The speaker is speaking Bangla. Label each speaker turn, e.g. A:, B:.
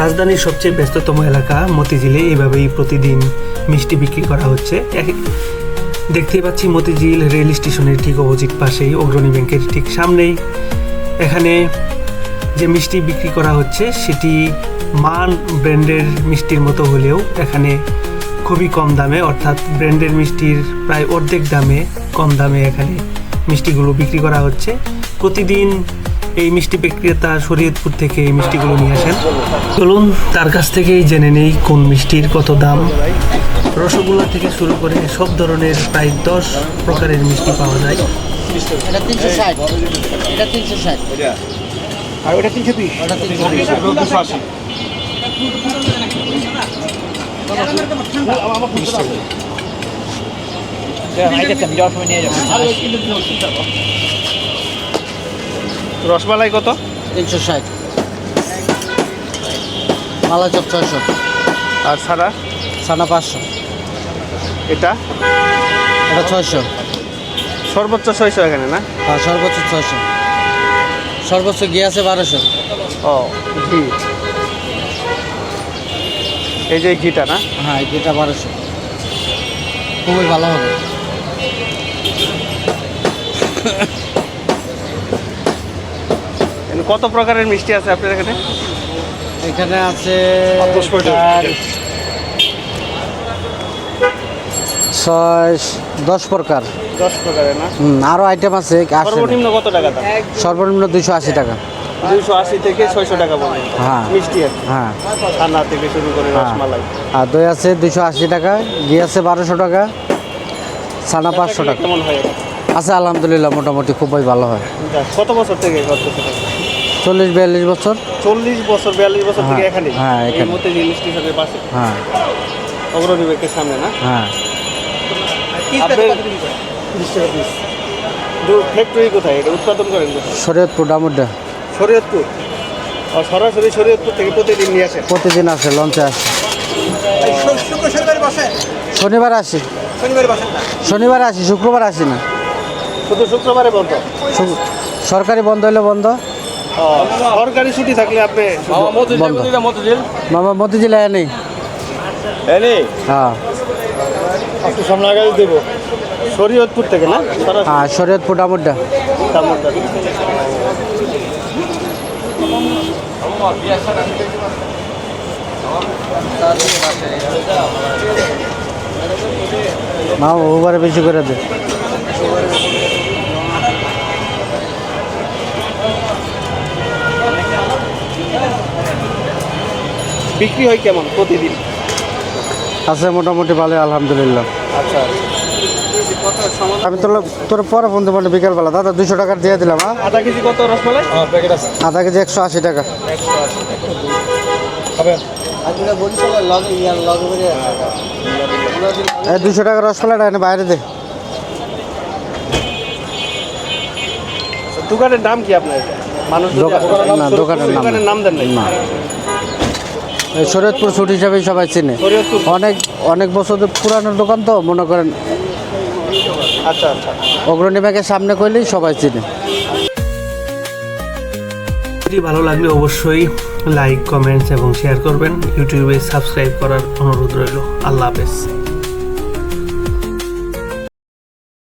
A: রাজধানীর সবচেয়ে ব্যস্ততম এলাকা মতিঝিলে। এইভাবেই প্রতিদিন মিষ্টি বিক্রি করা হচ্ছে। দেখতেই পাচ্ছি মতিঝিল রেল স্টেশনের ঠিক অপোজিট পাশেই অগ্রণী ব্যাংকের ঠিক সামনেই। এখানে যে মিষ্টি বিক্রি করা হচ্ছে, সেটি মান ব্র্যান্ডের মিষ্টির মতো হলেও এখানে খুবই কম দামে, অর্থাৎ ব্র্যান্ডের মিষ্টির প্রায় অর্ধেক দামে কম দামে এখানে মিষ্টিগুলো বিক্রি করা হচ্ছে। প্রতিদিন এই মিষ্টি বিক্রেতা শরীয়তপুর থেকে এই মিষ্টিগুলো নিয়ে আসেন। চলুন তার কাছ থেকেই জেনে নেই কোন মিষ্টির কত দাম। রসগোল্লা থেকে শুরু করে সব ধরনের প্রায় দশ প্রকারের মিষ্টি পাওয়া যায়।
B: এটা তিনশো ষাট। এটা তিনশো ষাট।
C: আর ওটা তিনশো বিশ।
B: ওটা তিনশো বিশ।
C: দুশো আশি। রসমালাই কত?
B: তিনশো ষাট। মালা চপ ছয়শো।
C: আর ছাড়া
B: সানা পাঁচশো।
C: এটা?
B: এটা ছয়শো।
C: সর্বোচ্চ ছয়শো এখানে না?
B: হ্যাঁ সর্বোচ্চ ছয়শো। সর্বোচ্চ গিয়ে আছে বারোশো।
C: ও ঘি। এই যে ঘিটা না?
B: হ্যাঁ এটা বারোশো। খুবই ভালো হবে।
C: কত প্রকারের মিষ্টি আছে আপনার এখানে?
B: এখানে আছে
C: দশ
B: ছয় দশ প্রকার।
C: দশ প্রকারের না?
B: হুম, আরও আইটেম আছে
C: সর্বনিম্ন কত টাকা
B: সর্বনিম্ন দুইশো আশি টাকা।
C: দুইশো আশি থেকে ছয়শো টাকা
B: হ্যাঁ।
C: মিষ্টি
B: হ্যাঁ।
C: ছানা থেকে শুরু করে
B: হ্যাঁ।
C: রসমালাই।
B: আর দই আছে দুইশো আশি টাকা ঘি আছে বারোশো টাকা ছানা পাঁচশো টাকা।
C: কেমন হয়?
B: আলহামদুলিল্লাহ মোটামুটি খুবই ভালো হয়।
C: কত বছর থেকে করতেছে
B: চল্লিশ বিয়াল্লিশ বছর?
C: চল্লিশ বছর বিয়াল্লিশ বছর থেকে
B: হ্যাঁ,
C: এখানে?
B: হ্যাঁ,
C: এই
B: এখানে।
C: মধ্যে রেল স্টেশনের পাশে?
B: হ্যাঁ।
C: অগ্রণী ব্যাংকের সামনে না?
B: হ্যাঁ।
C: ফ্যাক্টরি কোথায়? এটা উৎপাদন করেন
B: শরীয়তপুর ডামুড্ডা
C: শরীয়তপুর? সরাসরি শরীয়তপুর থেকে প্রতিদিন নিয়ে আসেন?
B: প্রতিদিন আসে লঞ্চে আসে। শনিবার আসি। শনিবার আসি শুক্রবার আসি না।
C: শুধু শুক্রবারে বন্ধ?
B: সরকারি বন্ধ হলে বন্ধ।
C: সরকারি ছুটি থাকলে আপনি
B: বন্ধ। মামা মতিঝিল নেই হ্যাঁ।
C: সামনে আগে দেবো। শরীয়তপুর থেকে না?
B: হ্যাঁ শরীয়তপুর ডামুড্ডা।
C: দামোদর।
B: মা ওভারে বেশি করে দে।
C: বিক্রি হয় কেমন প্রতিদিন?
B: আছে মোটামুটি ভালো আলহামদুলিল্লাহ।
C: আচ্ছা
B: আমি তোর তোর পরে ফোন দেবো বিকালবেলা। দাদা দুশো টাকার দিয়ে দিলাম হ্যাঁ?
C: আধা কেজি কত রসমালাই?
B: আধা কেজি একশো আশি টাকা। দুশো টাকা। রসমালাইটা এনে বাইরে দে।
C: দোকানের নাম কি আপনার? মানুষ
B: দোকান-
C: আসে,
B: না, দোকানের নাম
C: দোকানের নাম দেন
B: না। শরীয়তপুর স্যুট হিসাবেই সবাই চিনে। অনেক অনেক বছর পুরানো দোকান তো মনে করেন
C: আচ্ছা আচ্ছা।
B: অগ্রণী ব্যাগের সামনে করলেই সবাই চিনে।
A: ভিডিওটি ভালো লাগলে অবশ্যই লাইক কমেন্টস এবং শেয়ার করবেন। ইউটিউবে সাবস্ক্রাইব করার অনুরোধ রইল। আল্লাহ হাফেজ।